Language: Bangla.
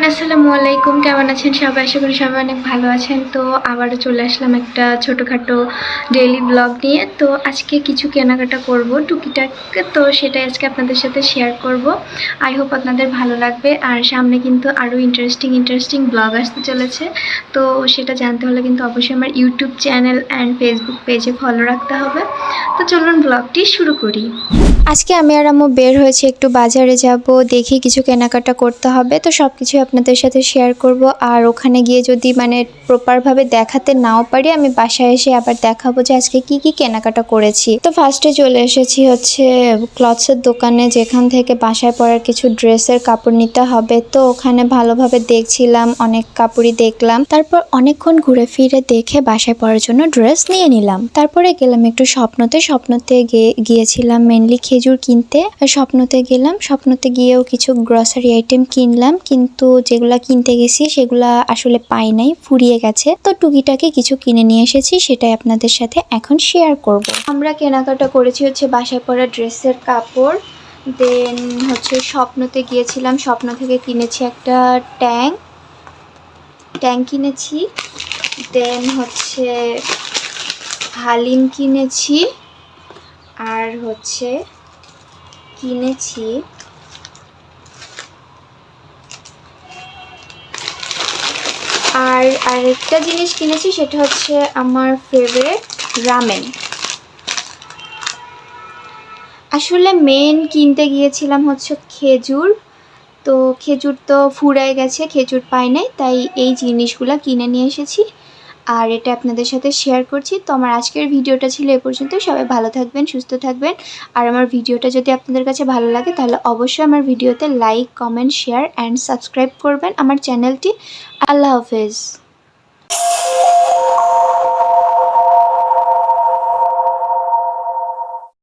এভরিওয়ান, আসসালামু আলাইকুম। কেমন আছেন সবাই? আশা করি সবাই অনেক ভালো আছেন। তো আবারও চলে আসলাম একটা ছোটোখাটো ডেইলি ব্লগ নিয়ে। তো আজকে কিছু কেনাকাটা করব, টুকিটাক। তো সেটাই আজকে আপনাদের সাথে শেয়ার করব। আই হোপ আপনাদের ভালো লাগবে। আর সামনে কিন্তু আরও ইন্টারেস্টিং ইন্টারেস্টিং ব্লগ আসতে চলেছে। তো সেটা জানতে হলে কিন্তু অবশ্যই আমার ইউটিউব চ্যানেল অ্যান্ড ফেসবুক পেজে ফলো রাখতে হবে। তো চলুন ব্লগটি শুরু করি। আজকে আমি আর আম্মু বের হয়েছি একটু বাজারে যাব, দেখি কিছু কেনাকাটা করতে হবে। তো সব কিছু আপনাদের সাথে শেয়ার করব। আর ওখানে গিয়ে যদি মানে প্রপারভাবে দেখাতে নাও পারি, আমি বাসায় এসে আবার দেখাবো যে আজকে কি কি কেনাকাটা করেছি। তো ফার্স্টে চলে এসেছি হচ্ছে ক্লথসের দোকানে, যেখান থেকে বাসায় পরার কিছু ড্রেসের কাপড় নিতে হবে। তো ওখানে ভালোভাবে দেখছিলাম, অনেক কাপড়ই দেখলাম। তারপর অনেকক্ষণ ঘুরে ফিরে দেখে বাসায় পরার জন্য ড্রেস নিয়ে নিলাম। তারপরে গেলাম একটু স্বপ্নতে। স্বপ্নতে গিয়েছিলাম মেনলি খেজুর কিনতে। আর স্বপ্নতে গেলাম। স্বপ্নতে গিয়েও কিছু গ্রসারি আইটেম কিনলাম। কিন্তু যেগুলা কিনতে গেছি সেগুলা আসলে পাই নাই, ফুরিয়ে গেছে। তো টুকিটাকে কিছু কিনে নিয়ে এসেছি, সেটাই আপনাদের সাথে এখন শেয়ার করব। আমরা কেনাকাটা করেছি হচ্ছে বাসায় পরা ড্রেসের কাপড় দেন হচ্ছে স্বপ্নতে গিয়েছিলাম, স্বপ্ন থেকে কিনেছি একটা ট্যাঙ্ক ট্যাঙ্ক কিনেছি দেন হচ্ছে হালিম কিনেছি, আর হচ্ছে কিনেছি আর আরেকটা জিনিস কিনেছি, সেটা হচ্ছে আমার ফেভারেট রামেন আসলে মেন কিনতে গিয়েছিলাম হচ্ছে খেজুর। তো খেজুর তো ফুরায় গেছে, খেজুর পাই নাই, তাই এই জিনিসগুলো কিনে নিয়ে এসেছি। আর এটা আপনাদের সাথে শেয়ার করছি। তো আমার আজকের ভিডিওটা ছিল এ পর্যন্ত। সবাই ভালো থাকবেন, সুস্থ থাকবেন। আর আমার ভিডিওটা যদি আপনাদের কাছে ভালো লাগে, তাহলে অবশ্যই আমার ভিডিওতে like comment share and subscribe করবেন আমার চ্যানেলটি আল্লাহ হাফেজ।